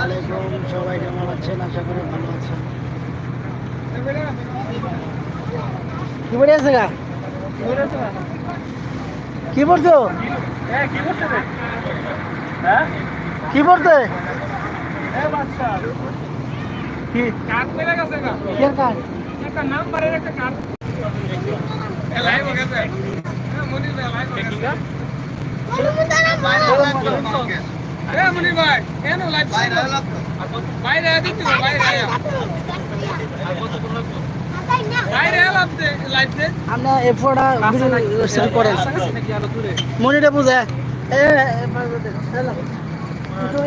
আলাইকুম সবাই কেমন আছেন? আশা করি ভালো আছেন। কি বলে আছে গা? কি পড়ছো? কি পড়তে? কি? কি কাজ আমরা এফোটা করেন মনিটা বুঝে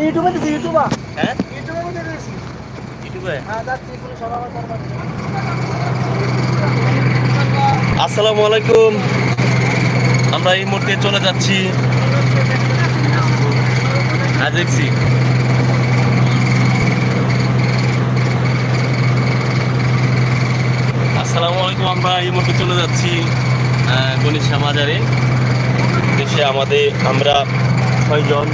ইউটিউবে দিছি ইউটিউবা হ্যাঁ ইউটিউবে ইউটিউবে হ্যাঁ যাচ্ছি পুলিশ সভা আসসালামু আলাইকুম আমরা এই মুহূর্তে চলে যাচ্ছি আজিব সিং আসসালামু আলাইকুম, আমরা এই মুহূর্তে চলে যাচ্ছি গণেশ মাজারে দেশে আমাদের আমরা ছয়জন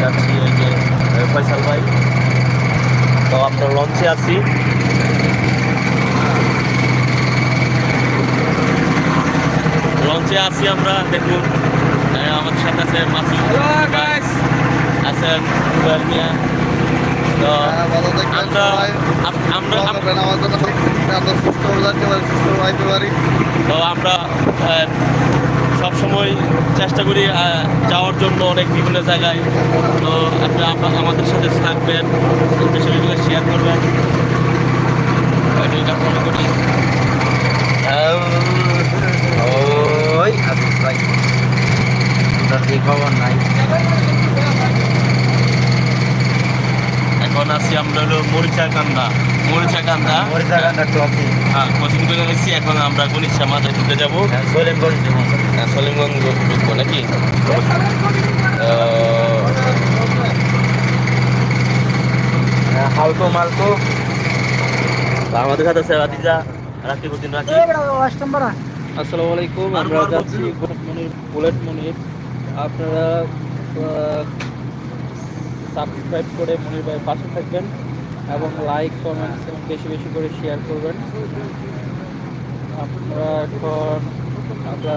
যাচ্ছি এই যে ফয়সাল ভাই। তো আমরা লঞ্চে আছি। লঞ্চে আছি আমরা, দেখুন। আহ, আমাদের সাথে আছে মাসুদ রুবেল মিয়া। তো আমরা আপ- আমরা আপ- তো আমরা সব সময় চেষ্টা করি যাওয়ার জন্য অনেক বিভিন্ন জায়গায়। তো আপনি আপ- আমাদের সাথে থাকবেন বেশি শেয়ার করবেন। এটা ফলো করি ওই আসিফ ভাই খবর নাই। এখন আছি আমরা হলো মরিচা কান্দা মরিচা কান্দা মরিচাকান্দা টপি হ্যাঁ কোচিং করে নিচ্ছি এখন আমরা গণিত মাথায় ঢুকে যাব। সলিমগঞ্জ যেমন হ্যাঁ, সলিমগঞ্জ ঢুকবো নাকি? হালকো মালকো। আমাদের সাথে আছে রাতিজা রাকিবুদ্দিন রাকি অষ্টম আসসালামু আলাইকুম আমরা যাচ্ছি বুলেট মনির বুলেট মনির আপনারা সাবস্ক্রাইব করে মনির ভাইয়ের পাশে থাকবেন এবং লাইক কমেন্টস এবং বেশি বেশি করে শেয়ার করবেন। আমরা এখন আমরা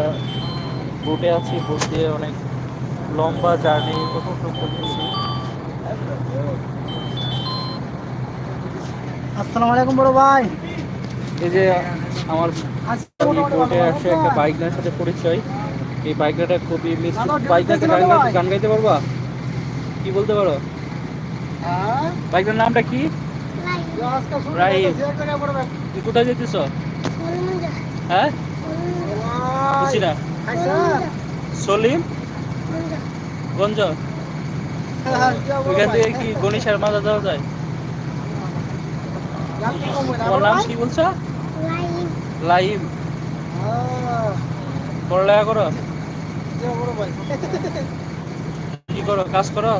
বোটে আছি বোট দিয়ে অনেক লম্বা জার্নি করতেছি। আসসালামু আলাইকুম বড় ভাই। এই যে আমার বোটে আসে? একটা বাইকনার সাথে পরিচয়। এই বাইকনাটা খুবই মিষ্টি দাদা, বাইকনাতে গান গাইতে- গান গাইতে পারবা? কি বলতে পারো? হ্যাঁ? বাইকটার নামটা কি। তুই কোথায় যেতেছ? হ্যাঁ? না। সলিম? গঞ্জ। ওইখান থেকে কি গণেশের মাজা যাওয়া যায়? তোমার নাম কি বলছো? লাইম। পড়ালেখা করো। কি করো কাজ করো?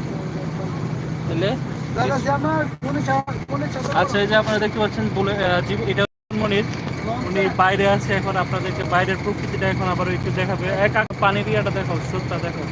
তাহলে? আচ্ছা এই যে আপনারা দেখতে পাচ্ছেন বলে এটা মনির। উনি বাইরে আছে এখন আপনাদেরকে বাইরের প্রকৃতিটা এখন আবার একটু দেখাবে। এক পানির ইয়াটা দেখো স্রোতটা দেখো